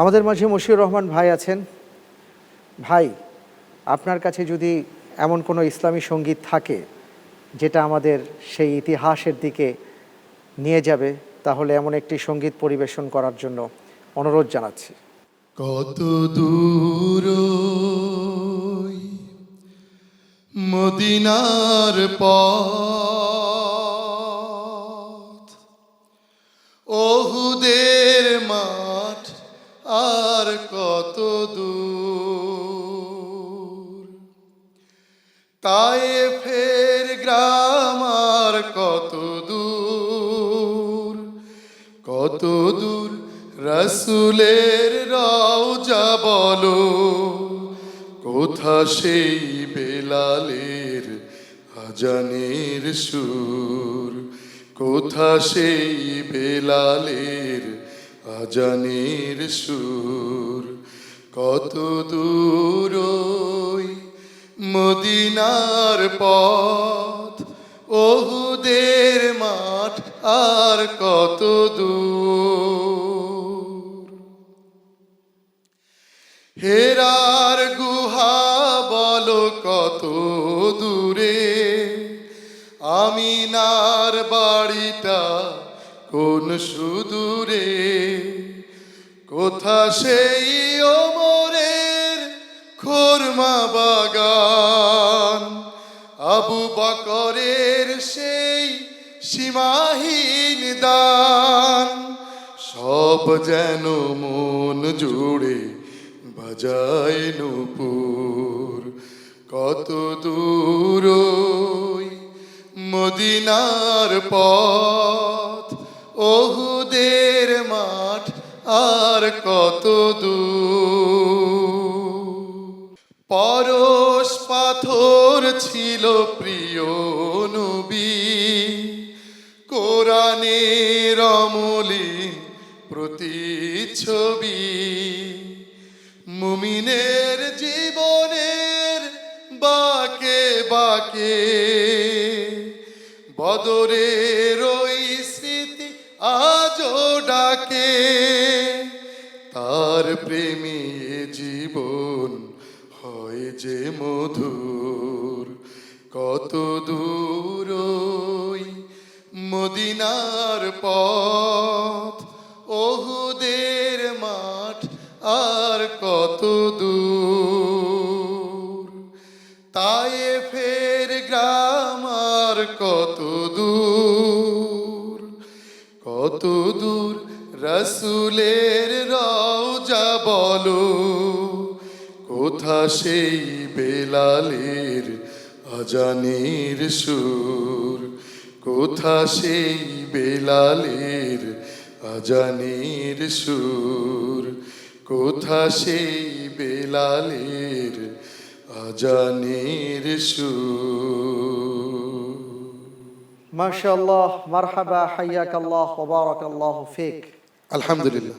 আমাদের মাঝে মশিউর রহমান ভাই আছেন। ভাই, আপনার কাছে যদি এমন কোনো ইসলামী সংগীত থাকে, যেটা আমাদের সেই ইতিহাসের দিকে নিয়ে যাবে, তাহলে এমন একটি সংগীত পরিবেশন করার জন্য অনুরোধ জানাচ্ছি। কত দূর মদিনার পথ তাই ফের গ্রাম আর কত দূর? কত দূর? রসুলের রওজা বলো। কোথা সেই বেলালের আজানের সুর? কোথা সেই বেলালের আজানের সুর? কত দূর মদিনার পথ। ওহুদের মাঠ আর কত দূর। হেরার গুহা বলো কত দূরে। আমিনার বাড়িটা কোন সুদূরে। কোথা সেই ওমরের খোরমা বাগান? আবু বকরের সেই সীমাহীন দান, সব যেন মন জুড়ে বাজায় নূপুর। কত দূর মদিনার পথ, ওহুদের মাঠ আর কত দূর। পাথর ছিল প্রিয় নবী। কোরআনের অমলিন প্রতিচ্ছবি। মুমিনের জীবনের বাকে বাকে। বদরের ওই স্মৃতি আজও ডাকে। তার প্রেমী জীবন হয় যে মধুর কত দূর মদিনার পথ। ওহুদের মাঠ আর কত দূর। তাই ফের গ্রাম আর কত দূর। কত দূর রসুলের রওজা বলো। কোথা সেই বেলালের আজানের সুর কোথা সেই বেলালের আজানের সুর কোথা সেই বেলালের আজানের সুর? মাশাআল্লাহ মারহাবা হাইয়াক আল্লাহ ওবারাক আল্লাহ ফিক। আলহামদুলিল্লাহ।